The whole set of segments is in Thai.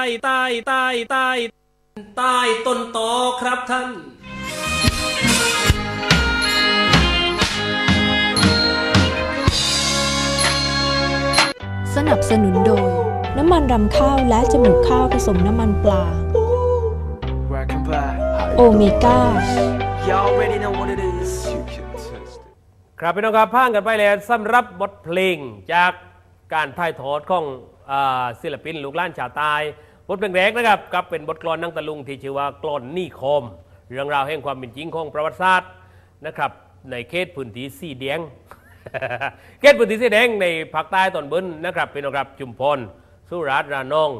ต้ใต้ใต้ใต้ใต้ต้นตอครับท่านสนับสนุนโดย น้ำมันรำข้าวและจมูกข้าวผสมน้ำมันปลา Welcome back. โอเมก้า Y'all already know what it is. ครับพี่น้องครับพ่างกันไปแล้วสำหรับบทเพลงจากการถ่ายทอดของอาศิลปินลูกหล้านชาวใตาย บทเพลงแรกนะครับกับเป็นบทกลอนนังตะลุงที่ชื่อว่ากลอนนี่คม เรื่องราวแห่งความเป็นจริงของประวัติศาสตร์นะครับในเขตพื้นที่สีแดงเขตพื้นที่สีแดงในภาคใต้ตอนบนนะครับพี่น้องครับจุมพลสุราษฎร์ระนอง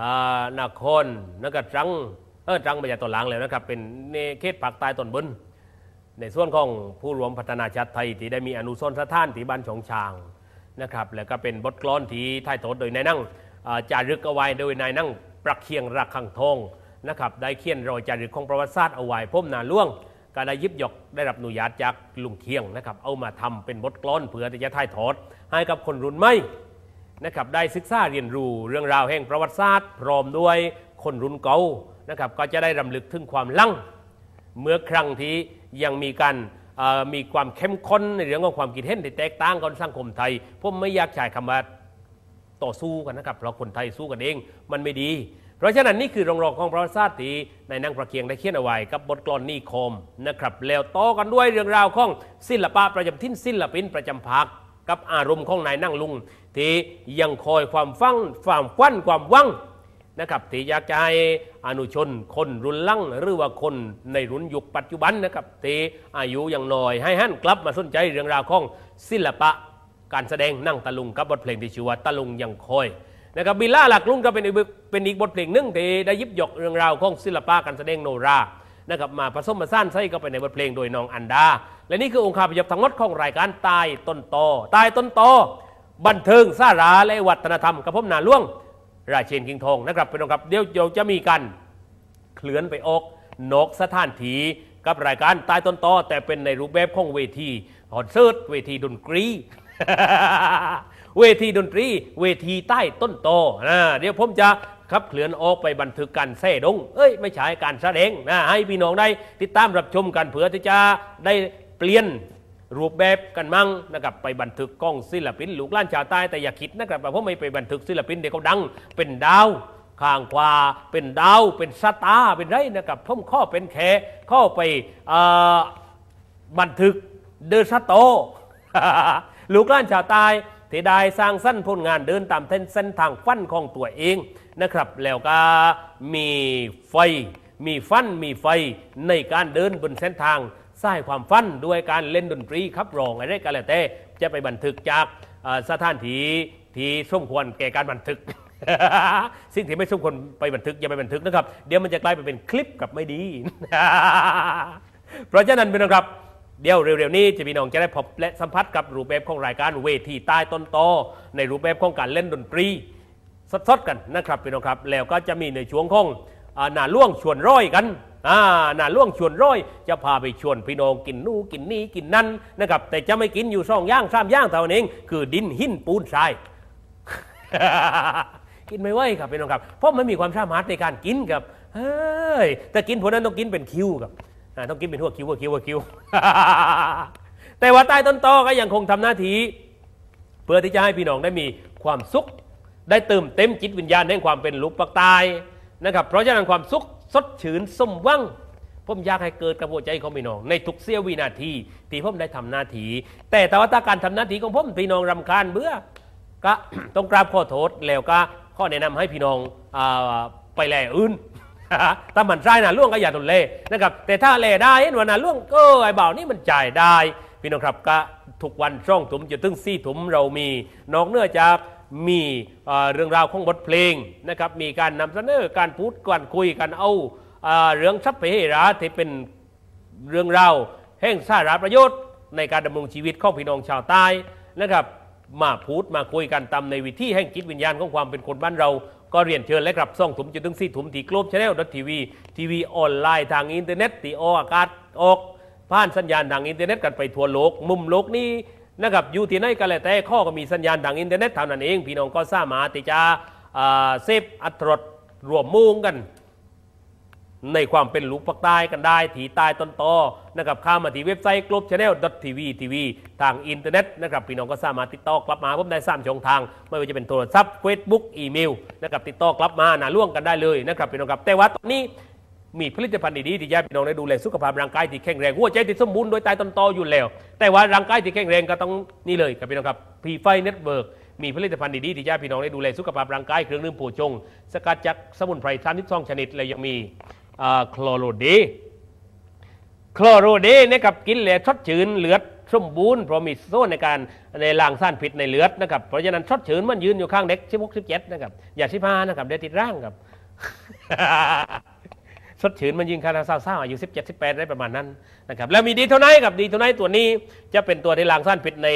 อ่านครนะครับตรังเออตรังไปจากตอนหลังแล้วนะครับเป็นในเขตภาคใต้ตอนบนในส่วนของผู้รวมพัฒนาชาติไทยที่ได้มีอนุสรณ์สถานที่บ้านชองชางนะครับแล้วก็เป็นบทกลอนที่ถ่ายทอดโดยนายนั่งจารึกเอาไว้โดยนายนั่ง ประเคียงรักขังทองนะครับได้เขียนรอยจารึกของประวัติศาสตร์เอาไว้พมนาล่วงก็ได้ยิบยกได้รับอนุญาตจากลุงเคียงนะครับเอามาทำเป็นบทกลอนเพื่อที่จะถ่ายทอดให้กับคนรุ่นใหม่นะครับได้ศึกษาเรียนรู้เรื่องราวแห่งประวัติศาสตร์ พร้อมด้วยคนรุ่นเก่านะครับก็จะได้รำลึกถึงความลั่งเมื่อครั้งที่ยังมีการมีความเข้มข้นในเรื่องของความคิดเห็นที่แตกต่างกันสังคมไทยผมไม่อยากใช้คำว่า ต่อสู้กันนะครับ เพราะคนไทยสู้กันเองมันไม่ดี เพราะฉะนั้นนี่คือรองรองของประวัติศาสตีในนางประเคียงได้เขียนเอาไว้กับบทกลอนนี่คมนะครับแล้วต่อกันด้วยเรื่องราวของศิลปะประจำทิ้นศิลปินประจำภาคกับอารมณ์ของนายนั่งลุง ที่ยังคอยความฟังความฟันความวังนะครับที่อยากจะให้อนุชนคนรุ่นลังหรือว่าคนในรุ่นยุคปัจจุบันนะครับที่อายุยังน้อยให้หันกลับมาสนใจเรื่องราวของศิลปะ การแสดงนั่งตะลุงกับบทเพลงที่ชื่อว่าตะลุงยังคอยนะครับบิลล่าหลักลุงก็เป็นอีกเป็นอีกบทเพลงหนึ่งที่ได้ยิบยกเรื่องราวของศิลปะการแสดงโนรานะครับมาผสมผสานใส่เข้าไปในบทเพลงโดยน้องอันดา และนี่คือองค์คาพยพทั้งหมดของรายการตายต้นโตตายต้นโตบันเทิงสาระและวัฒนธรรมกับผมนาล่วง ราเชนคิงทองนะครับเป็นองครับเดี๋ยวเดี๋ยวจะมีการเคลื่อนไปออกนอกสถานที่กับรายการใต้ต้นโตแต่เป็นในรูปแบบของเวทีคอนเสิร์ตเวทีดนตรี เวทีดนตรี เวทีใต้ต้นโตนะเดี๋ยวผมจะขับเคลื่อนออกไปบันทึกการแส่ดง เอ้ยไม่ใช่การแสดงนะให้พี่น้องได้ติดตามรับชมกันเผื่อที่จะได้เปลี่ยนรูปแบบกันมั่งนะครับไปบันทึกกล้องศิลปินลูกล้านชาวใต้แต่อย่าคิดนะครับว่าผมไม่ไปบันทึกศิลปินเดี๋ยวเขาดัง เป็นดาวข้างขวาเป็นดาว เป็นสตาร์เป็นไรนะครับผมข้อเป็นแขเข้าไปอบันทึกเดอะสโต ลูกหล้านชาวใต้ที่ได้สร้างสั้นผลงานเดินตามเส้นทางฟันของตัวเองนะครับ แล้วก็มีไฟ มีฟันมีไฟในการเดินบนเส้นทางสร้างความฟันด้วยการเล่นดนตรีครับรองอะไรกันแล้วแต่จะไปบันทึกจากสถานที่ที่สมควรแก่การบันทึก สิ่งที่ไม่สมควรไปบันทึกอย่าไปบันทึกนะครับ เดี๋ยวมันจะกลายไปเป็นคลิปกับไม่ดี เพราะฉะนั้นพี่น้องครับ เดี๋ยวเร็วๆนี้จะพี่น้องจะได้พบและสัมผัสกับรูปแบบของรายการเวทีใต้ต้นตอในรูปแบบของการเล่นดนตรีสดๆกันนะครับพี่น้องครับ แล้วก็จะมีในช่วงของหน้าล่วงชวนร้อยกันอ่าหน้าล่วงชวนร้อย จะพาไปชวนพี่น้องกินนู่กินนี่กินนั่นนะครับ แต่จะไม่กินอยู่สองย่างสามย่างเท่านั้นเองคือดินหินปูนทรายกินไม่ไหวครับพี่น้องครับ เพราะมันมีความสามารถในการกินครับเฮ้ยแต่กินพวกนั้นต้องกินเป็นคิวครับ ต้องกินเป็นหัวคิวหัวคิวหัวคิวแต่ว่าใต้ต้นตอก็ยังคงทำหน้าที่เพื่อที่จะให้พี่น้องได้มีความสุข ได้เติมเต็มจิตวิญญาณแห่งความเป็นลูกปักตายนะครับ เพราะฉะนั้นความสุขสดชื่นสมหวังผมอยากให้เกิดกับหัวใจของพี่น้อง ในทุกเสี้ยววินาทีที่ผมได้ทำหน้าที่แต่แต่ว่าการทำหน้าที่ของผมพี่น้องรำคาญเบื่อก็ต้องกราบขอโทษแล้วก็ข้อแนะนำให้พี่น้องอไปแลอื่น ถ้ามันใช่นะล่วงก็อย่าทนเล่นะครับแต่ถ้าแลได้เห็นว่านะล่วงก็ไอ้เบานี่มันจ่ายได้พี่น้องครับก็ทุกวันช่องถุมจะตึงซี่ถุมเรามีนอกเหนื้อจากมีเรื่องราวของบทเพลงนะครับมีการนำเสนอการพูดการคุยกันเอาเรื่องทรัพย์เพเหระที่เป็นเรื่องราวแห่งสาระประโยชน์ ในการดำรงชีวิตของพี่น้องชาวใต้นะครับมาพูดมาคุยกันตามในวิธีแห่งจิตวิญญาณของความเป็นคนบ้านเรา ก็เรียนเชิญและกรับส่องถุมจุดถึงสี่ถุมทีโกลบชาแนลดทีวีทีวีออนไลน์ทางอินเทอร์เน็ตตีอออากาศออกผ่านสัญญาณทางอินเทอร์เน็ตกันไปทั่วโลก มุมโลกนี้นะครับอยู่ที่ไหนกันแหละแต่ข้อก็มีสัญญาณทางอินเทอร์เน็ตเท่านั้นเอง พี่น้องก็สามารถที่จะอ่าเซฟอัตรดรวมมุงกัน ในความเป็นลูกปักใต้กันได้ถีใต้ต้นตอนะครับเข้ามาที่เว็บไซต์ globechannel.tv TV ทางอินเทอร์เน็ตนะครับพี่น้องก็สามารถติดต่อกลับมาผมได้สามช่องทาง ไม่ว่าจะเป็นโทรศัพท์ Facebook อีเมลนะครับติดต่อกลับมาหนาล่วงกันได้เลยนะครับพี่น้องครับแต่ว่าตอนนี้มีผลิตภัณฑ์ดีๆที่จะให้พี่น้องได้ดูแลสุขภาพร่างกายที่แข็งแรงหัวใจที่สมบูรณ์โดยใต้ต้นตออยู่แล้ว แต่ว่าร่างกายที่แข็งแรงก็ต้องนี่เลยครับพี่น้องครับพีไฟเน็ตเวิร์กมีผลิตภัณฑ์ดีๆที่จะให้พี่น้องได้ดูแลสุขภาพร่างกายเครื่องดื่มโผชง สกัดจากสมุนไพร32ชนิด และยังมี คลอโรเดคลอโรดีนะครับกินแล้วชดชื้นเลือดสมบูรณ์เพราะมีโซนในการในล่างสั้นผิดในเลือดนะครับเพราะฉะนั้นชดชื้นมันยืนอยู่ข้างเด็กชิบกสิบเจ็ดนะครับอย่าสิพานะครับเด็กติดร่างครับ ชดชื้นมันยิงคาราซาซ่าอายุ17 18ได้ประมาณนั้นนะครับแล้วมีดีเท่าไหนกับดีเท่าไหนตัวนี้จะเป็นตัวที่ล้างสารพิษใน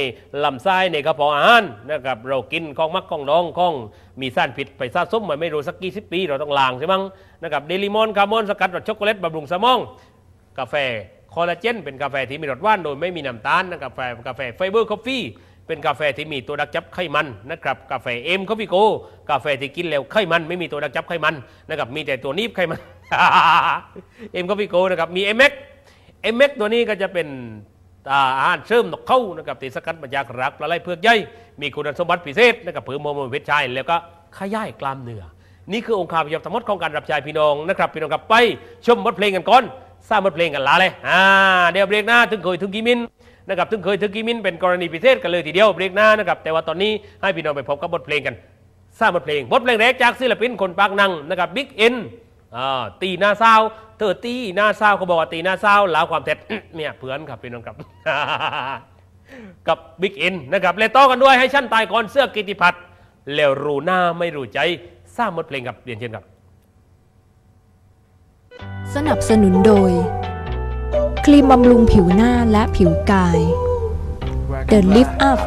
ลำไส้ในกระเพาะอาหารนะครับเรากินข้องมักข้องน้องข้องมีสารพิษไปสะสมมาไม่รู้สักกี่สิบปีเราต้องล้างใช่มั้งนะครับเดลิมอนคาร์มอนสกัดรสช็อกโกแลตบำรุงสมอง กาแฟคอลลาเจนเป็นกาแฟที่มีรสหวานโดยไม่มีน้ำตาลนะครับกาแฟกาแฟไฟเบอร์คอฟฟี่ เป็นกาแฟที่มีตัวดักจับไขมันนะครับกาแฟเอ็มคอฟฟี่โกกาแฟที่กินแล้วไขมันไม่มีตัวดักจับไขมันนะครับมีแต่ตัวนีบไขมันเอ็มคอฟฟี่โกนะครับมีเอ็มเอ็กเอ็มเอ็กตัวนี้ก็จะเป็นอาหารเสริมนกเข้านะครับที่สกัดมาจากรักปลาไหลเผือกใหญ่มีคุณสมบัติพิเศษนะครับเพิ่มอร์โมนเพศชายแล้วก็ขยายกล้ามเนื้อนี่คือองค์คาพยพทั้งหมดของการรับใช้พี่น้องนะครับพี่น้องครับไปชมบทเพลงกันก่อนสร้างบทเพลงกันลาเลยอ่าเดี๋ยวเบรกหน้าถึงเคยถึงกิมิน นะครับถึงเคยถึงกิมินเป็นกรณีพิเศษกันเลยทีเดียวเบรกหน้านะครับแต่ว่าตอนนี้ให้พี่น้องไปพบกับบทเพลงกันสร้างบทเพลงบทเพลงแรกจากศิลปินคนปากนังนะครับบิ๊กเอ็นตีหน้าซาเธอตีหน้าซาเขาบอกว่าตีหน้าซาลาวความเท็จเนี่ยเพื่อนครับพี่น้องครับกับบิ๊กเอ็นนะครับและต่อกันด้วยให้ชั้นตายก่อนเสื้อกิติพัฒน์แล้วรู้หน้าไม่รู้ใจสร้างบทเพลงกับเรียนเชิญครับ สนับสนุนโดย ครีมบำรุงผิวหน้าและผิวกาย The Lift. Up